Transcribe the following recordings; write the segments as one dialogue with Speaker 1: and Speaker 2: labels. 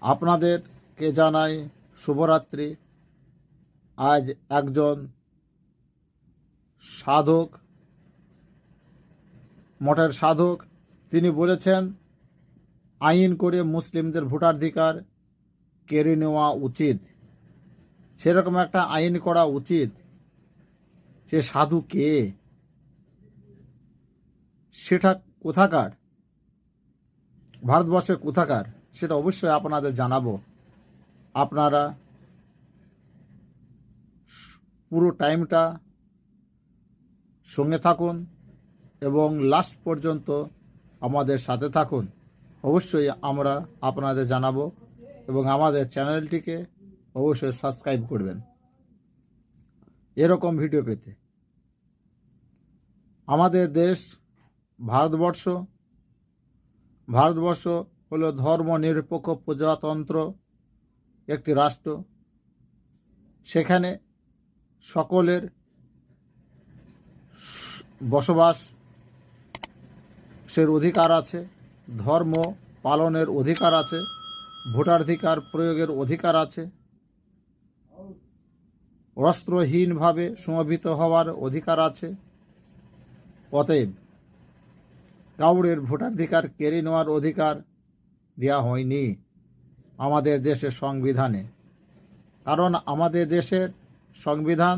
Speaker 1: আপনাদেরকে জানাই শুভরাত্রি। আজ একজন সাধক, মঠের সাধক। তিনি বলেছেন, আইন করে মুসলিমদের ভোটাধিকার কেড়ে নেওয়া উচিত। সেরকম একটা আইন করা উচিত। সে সাধু কে? সেটা কোথাকার? ভারতবর্ষের কোথাকার? সেটা অবশ্যই আপনাদের জানাব। আপনারা পুরো টাইমটা সঙ্গে থাকুন এবং লাস্ট পর্যন্ত আমাদের সাথে থাকুন। অবশ্যই আমরা আপনাদের জানাব এবং আমাদের চ্যানেলটিকে অবশ্যই সাবস্ক্রাইব করবেন। এরকম ভিডিও পেতে। আমাদের দেশ, ভারতবর্ষ ভারতবর্ষ হলো ধর্ম নিরপেক্ষ প্রজাতন্ত্র একটি রাষ্ট্র। সেখানে সকলের বসবাস সের অধিকার আছে, ধর্ম পালনের অধিকার আছে, ভোটাধিকার প্রয়োগের অধিকার আছে। অস্ত্রহীনভাবে সমবেত হওয়ার অধিকার আছে। অতএব কাউরের ভোটাধিকার কেড়ে নেওয়ার অধিকার দেওয়া হয়নি আমাদের দেশের সংবিধানে। কারণ আমাদের দেশের সংবিধান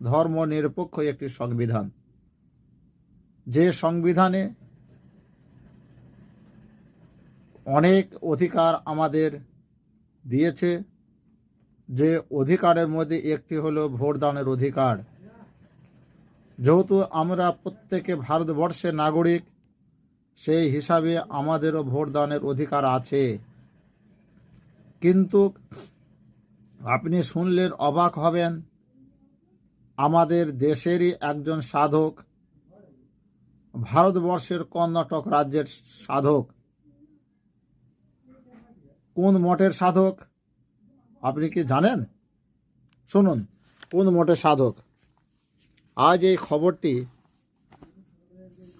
Speaker 1: ধর্ম নিরপেক্ষ একটি সংবিধান। যে সংবিধানে অনেক অধিকার আমাদের দিয়েছে, যে অধিকারের মধ্যে একটি হলো ভোটদানের অধিকার। যেহেতু আমরা প্রত্যেকে ভারতবর্ষের নাগরিক সেই হিসাবে আমাদেরও ভোটদানের অধিকার আছে। কিন্তু আপনি শুনলেন অবাক হবেন, আমাদের দেশেরই একজন সাধক, ভারতবর্ষের কর্ণাটক রাজ্যের সাধক। কোন মঠের সাধক? আপনি কি জানেন? শুনুন, কোন মঠের সাধক? আজ এই খবরটি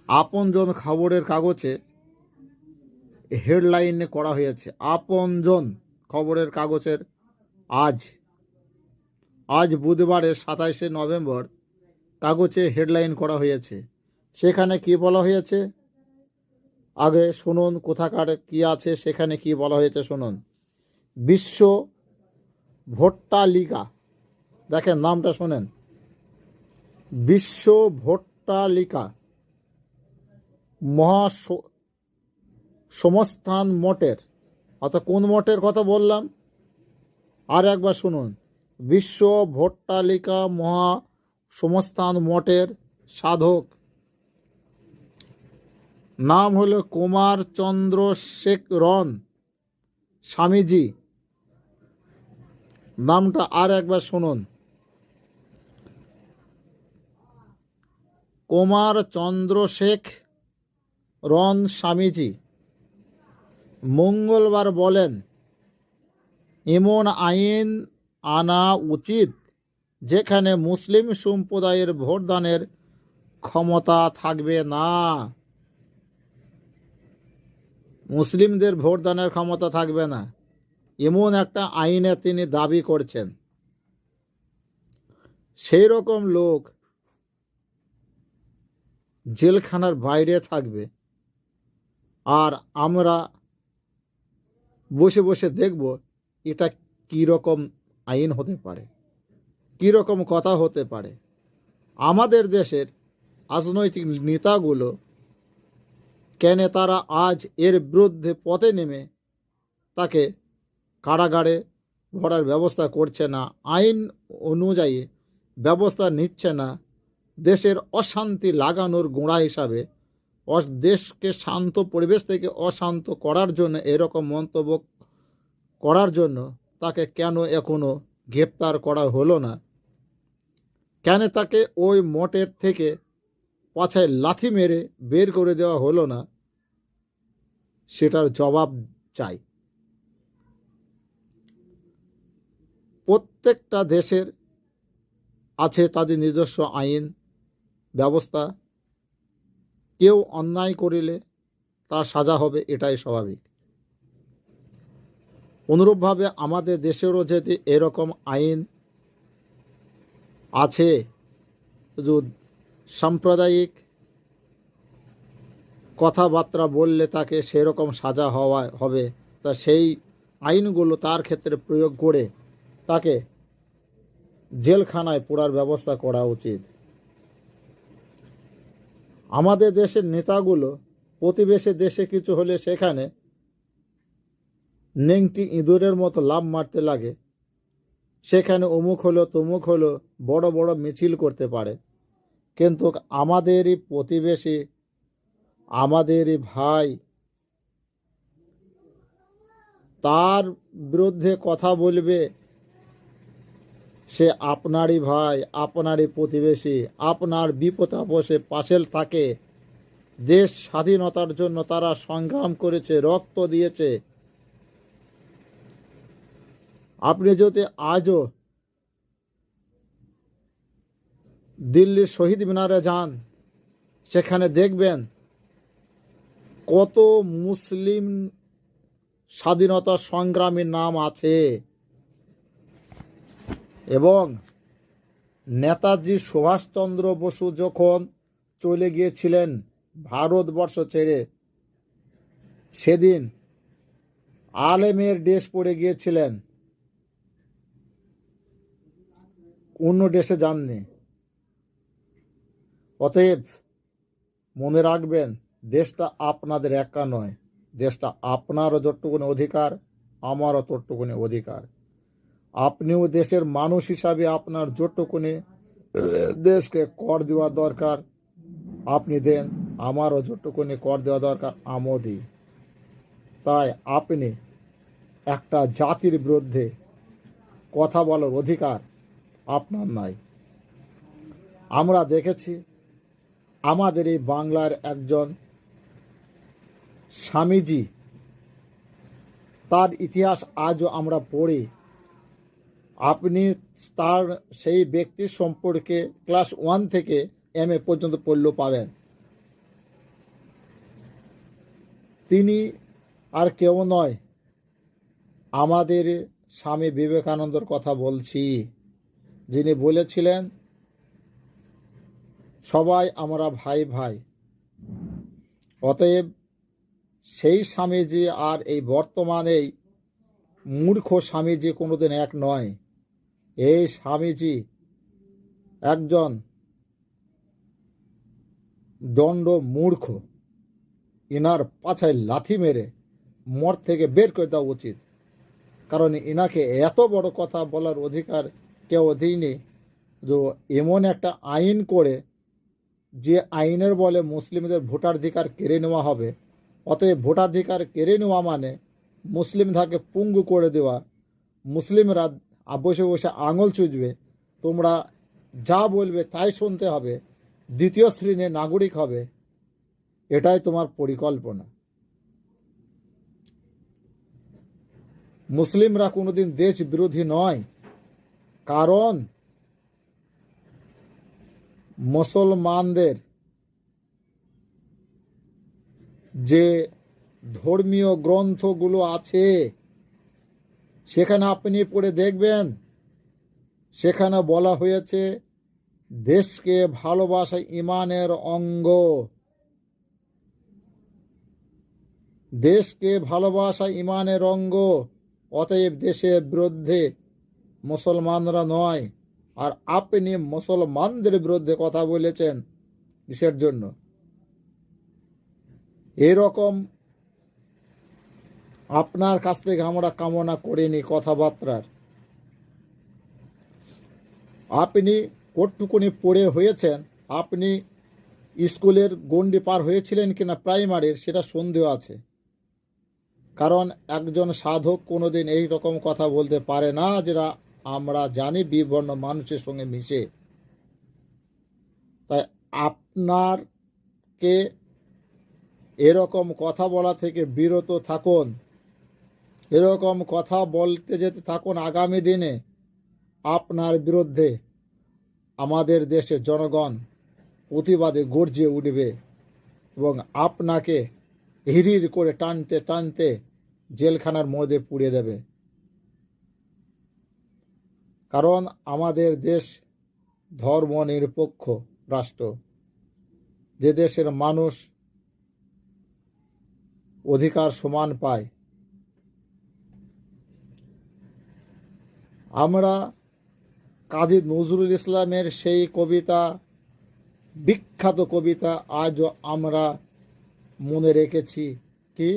Speaker 1: আপনজন খবরের কাগজে হেডলাইনে করা হয়েছে, আপনজন খবরের কাগজের আজ। আজ বুধবারে সাতাইশে নভেম্বর কাগজে হেডলাইন করা হয়েছে। সেখানে কি বলা হয়েছে? আগে শুনুন, কোথাকার কি আছে, সেখানে কি বলা হয়েছে শুনুন। বিশ্ব ভোট্টালিকা দেখেন নামটা শোনেন। বিশ্ব ভোট্টালিকা মহা সমস্থান মঠের, অর্থাৎ কোন মঠের কথা বললাম? আর একবার শুনুন। বিশ্ব ভোট্টালিকা মহা সমস্থান মঠের সাধক। নাম হলো কুমার চন্দ্র শেখরন স্বামীজি। নামটা আর একবার শুনুন। কুমার চন্দ্রশেখ রন স্বামীজি, মঙ্গলবার বলেন, এমন আইন আনা উচিত যেখানে মুসলিম সম্প্রদায়ের ভোটদানের ক্ষমতা থাকবে না। মুসলিমদের ভোটদানের ক্ষমতা থাকবে না। এমন একটা আইনে তিনি দাবি করছেন। সেই রকম লোক জেলখানার বাইরে থাকবে। আর আমরা বসে বসে দেখব এটা কী রকম আইন হতে পারে, কী রকম কথা হতে পারে। আমাদের দেশের রাজনৈতিক নেতাগুলো কেন তারা আজ এর বিরুদ্ধে পথে নেমে তাকে কারাগারে ভরার ব্যবস্থা করছে না, আইন অনুযায়ী ব্যবস্থা নিচ্ছে না, দেশের অশান্তি লাগানোর গোড়া হিসাবে দেশকে শান্ত পরিবেশ থেকে অশান্ত করার জন্য, এরকম মন্তব্য করার জন্য তাকে কেন এখনও গ্রেপ্তার করা হলো না? কেন তাকে ওই মঠের থেকে পাছায় লাথি মেরে বের করে দেওয়া হলো না? সেটার জবাব চাই। প্রত্যেকটা দেশের আছে তাদের নিজস্ব আইন ব্যবস্থা কেউ অন্যায় করিলে তার সাজা হবে, এটাই স্বাভাবিক। অনুরূপভাবে আমাদের দেশেরও যদি এরকম আইন আছে সাম্প্রদায়িক কথাবার্তা বললে তাকে সেরকম সাজা হওয়া হবে, তা সেই আইনগুলো তার ক্ষেত্রে প্রয়োগ করে তাকে জেলখানায় পোড়ার ব্যবস্থা করা উচিত। আমাদের দেশের নেতাগুলো প্রতিবেশী দেশে কিছু হলে সেখানে নেংটি ইঁদুরের মতো লাভ মারতে লাগে। সেখানে অমুক হলো তমুক হলো বড় বড় মিছিল করতে পারে। কিন্তু আমাদেরই প্রতিবেশী, আমাদেরই ভাই তার বিরুদ্ধে কথা বলবে সে আপনারই ভাই, আপনারই প্রতিবেশী, আপনার বিপদ আপসে পাশেল থাকে। দেশ স্বাধীনতার জন্য তারা সংগ্রাম করেছে, রক্ত দিয়েছে। আপনি যদি আজও দিল্লির শহীদ মিনারে যান, সেখানে দেখবেন কত মুসলিম স্বাধীনতা সংগ্রামীর নাম আছে। এবং নেতাজি সুভাষচন্দ্র বসু যখন চলে গিয়েছিলেন ভারতবর্ষ ছেড়ে, সেদিন আলেমের ড্রেস পরে গিয়েছিলেন। অন্য ড্রেসে যাননি। অতএব মনে রাখবেন, দেশটা আপনাদের একা নয়, দেশটা আপনারও যতটুকুনি অধিকার, আমারও ততটুকুনি অধিকার। আপনিও দেশের মানুষ হিসাবে আপনার যতটুকুনি দেশকে কর দেওয়া দরকার। আপনি দেন, আমারও যতটুকুনি কর দেওয়া দরকার, আমও দিই। তাই আপনি একটা জাতির বিরুদ্ধে কথা বলার অধিকার আপনার নাই। আমরা দেখেছি, আমাদের এই বাংলার একজন স্বামীজি, তার ইতিহাস আজও আমরা পড়ি আপনি তার সেই ব্যক্তির সম্পর্কে ক্লাস ওয়ান থেকে এম এ পর্যন্ত পড়লেও পাবেন। তিনি আর কেউ নয়, আমাদের স্বামী বিবেকানন্দর কথা বলছি, যিনি বলেছিলেন, সবাই আমরা ভাই ভাই। অতএব সেই স্বামীজি আর এই বর্তমানে মূর্খ স্বামীজি কোনোদিন এক নয়। এই স্বামীজি একজন দণ্ড মূর্খ। ইনার পাছায় লাথি মেরে মর থেকে বের করে দেওয়া উচিত। কারণ ইনাকে এত বড় কথা বলার অধিকার কেউ দিইনি যে এমন একটা আইন করে যে আইনের বলে মুসলিমদের ভোটাধিকার কেড়ে নেওয়া হবে। অতএব ভোটাধিকার কেড়ে নেওয়া মানে মুসলিম ধাকে পুঙ্গু করে দেওয়া। মুসলিমরা বসে বসে আঙুল চুজবে তোমরা যা বলবে তাই শুনতে হবে। দ্বিতীয় শ্রেণির নাগরিক হবে। এটাই তোমার পরিকল্পনা। মুসলিমরা কোনোদিন দেশ বিরোধী নয়। কারণ মুসলমানদের যে ধর্মীয় গ্রন্থগুলো আছে সেখানে আপনি পড়ে দেখবেন, সেখানে বলা হয়েছে, দেশকে ভালোবাসা ইমানের অঙ্গ। দেশকে ভালোবাসা ইমানের অঙ্গ, অতএব দেশের বিরুদ্ধে মুসলমানরা নয়। আর আপনি মুসলমানদের বিরুদ্ধে কথা বলেছেন, কিসের জন্য? এরকম আপনার কাছ থেকে আমরা কামনা করিনি কথাবার্তার। আপনি কটটুকুনি পড়ে হয়েছেন? আপনি স্কুলের গণ্ডি পার হয়েছিলেন কিনা প্রাইমারির সেটা সন্দেহ আছে। কারণ একজন সাধক কোনোদিন এই রকম কথা বলতে পারে না যেটা আমরা জানি বিবর্ণ মানুষের সঙ্গে মিশে। তাই আপনারকে এরকম কথা বলা থেকে বিরত থাকুন। এরকম কথা বলতে যেতে থাকুন আগামী দিনে আপনার বিরুদ্ধে আমাদের দেশের জনগণ প্রতিবাদে গর্জে উঠবে এবং আপনাকে হিরির করে টানতে টানতে জেলখানার মধ্যে পুড়ে দেবে। কারণ আমাদের দেশ ধর্ম নিরপেক্ষ রাষ্ট্র। যে দেশের মানুষ অধিকার সমান পায় আমরা কাজী নজরুল ইসলামের সেই কবিতা, বিখ্যাত কবিতা আজও আমরা মনে রেখেছি। কি?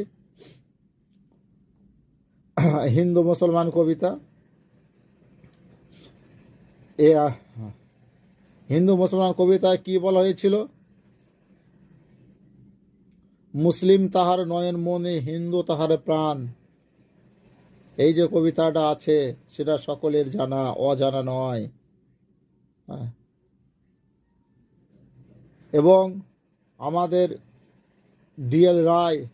Speaker 1: হিন্দু মুসলমান কবিতা? এ হিন্দু মুসলমান কবিতায় কি বলা হয়েছিল? মুসলিম তাহার নয়ন মনে হিন্দু তাহার প্রাণ। এই যে কবিতাটা আছে, সেটা সকলের জানা, অজানা নয়। হ্যাঁ। এবং আমাদের ডিএল রায়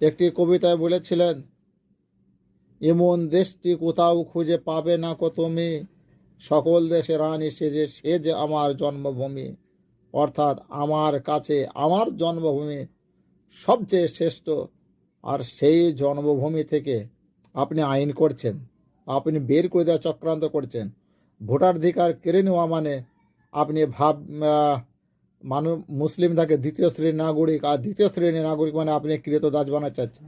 Speaker 1: একটি কবিতায় বলেছিলেন, এমন দেশটি কোথাও খুঁজে পাবে না কো তুমি। সকল দেশে রানী সেজে সে যে আমার জন্মভূমি। অর্থাৎ আমার কাছে আমার জন্মভূমি সবচেয়ে শ্রেষ্ঠ, আর সেই জন্মভূমি থেকে আপনি আইন করছেন, আপনি বের করে দেওয়া চক্রান্ত করছেন, ভোটাধিকার কেড়ে নেওয়া মানে আপনি ভাব মানুষ মুসলিম থাকে দ্বিতীয় শ্রেণির নাগরিক, আর দ্বিতীয় শ্রেণির নাগরিক মানে আপনি কৃত দাস বানাতে চাচ্ছেন।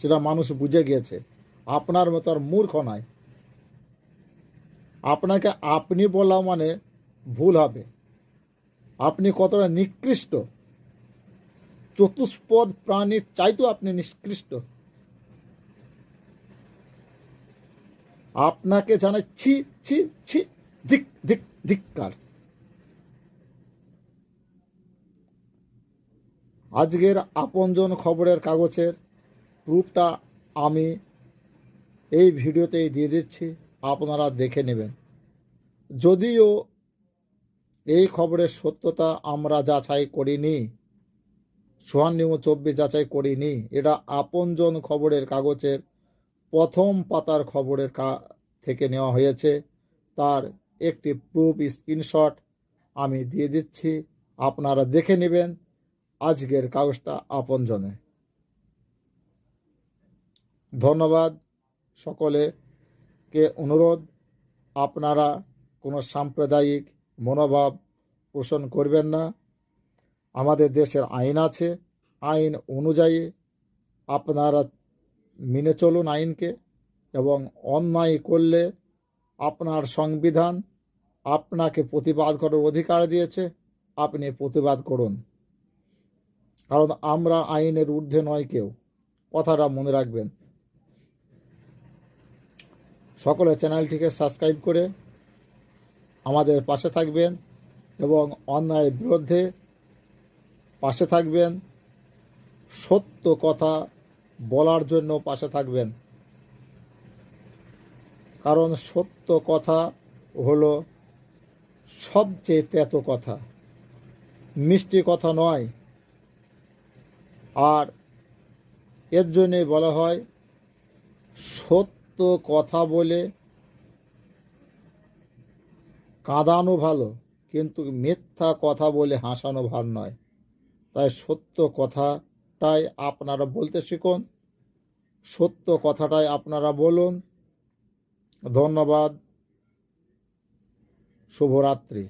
Speaker 1: সেটা মানুষ বুঝে গিয়েছে। আপনার মতো আর মূর্খ নয় আপনাকে আপনি বলা মানে ভুল হবে। আপনি কতটা নিকৃষ্ট। চতুষ্পদ প্রাণীর চাইতেও আপনি নিষ্কৃষ্ট আপনাকে জানাই ছি ছি ধিক ধিক ধিক্কার। আজকের আপনজন খবরের কাগজের প্রুফটা আমি এই ভিডিওতেই দিয়ে দিচ্ছি, আপনারা দেখে নেবেন। যদিও এই খবরের সত্যতা আমরা যাচাই করিনি, সোহান নিউজ চব্বিশ যাচাই করিনি, এটা আপনজন খবরের কাগজের প্রথম পাতার খবরের কা, থেকে নেওয়া হয়েছে। তার একটি প্রুফ স্ক্রিনশট আমি দিয়ে দিচ্ছি। আপনারা দেখে নেবেন। আজকের কাগজটা আপনজনে ধন্যবাদ সকলে কে অনুরোধ। আপনারা কোনো সাম্প্রদায়িক মনোভাব পোষণ করবেন না। আমাদের দেশের আইন আছে। আইন অনুযায়ী আপনারা মেনে চলুন আইনকে এবং অন্যায় করলে আপনার সংবিধান আপনাকে প্রতিবাদ করার অধিকার দিয়েছে, আপনি প্রতিবাদ করুন। কারণ আমরা আইনের ঊর্ধ্বে নয় কেউ। কথাটা মনে রাখবেন। সকলে চ্যানেলটিকে সাবস্ক্রাইব করে আমাদের পাশে থাকবেন এবং অন্যায়ের বিরুদ্ধে পাশে থাকবেন। সত্য কথা বলার জন্য পাশে থাকবেন। কারণ সত্য কথা হলো সবচেয়ে তেত কথা। মিষ্টি কথা নয়। আর এর জন্যে বলা হয়, সত্য কথা বলে কাঁদানো ভালো, কিন্তু মিথ্যা কথা বলে হাসানো ভালো নয়। তাই সত্য কথাটাই আপনারা বলতে শিখুন সত্য কথাটাই আপনারা বলুন। ধন্যবাদ শুভরাত্রি।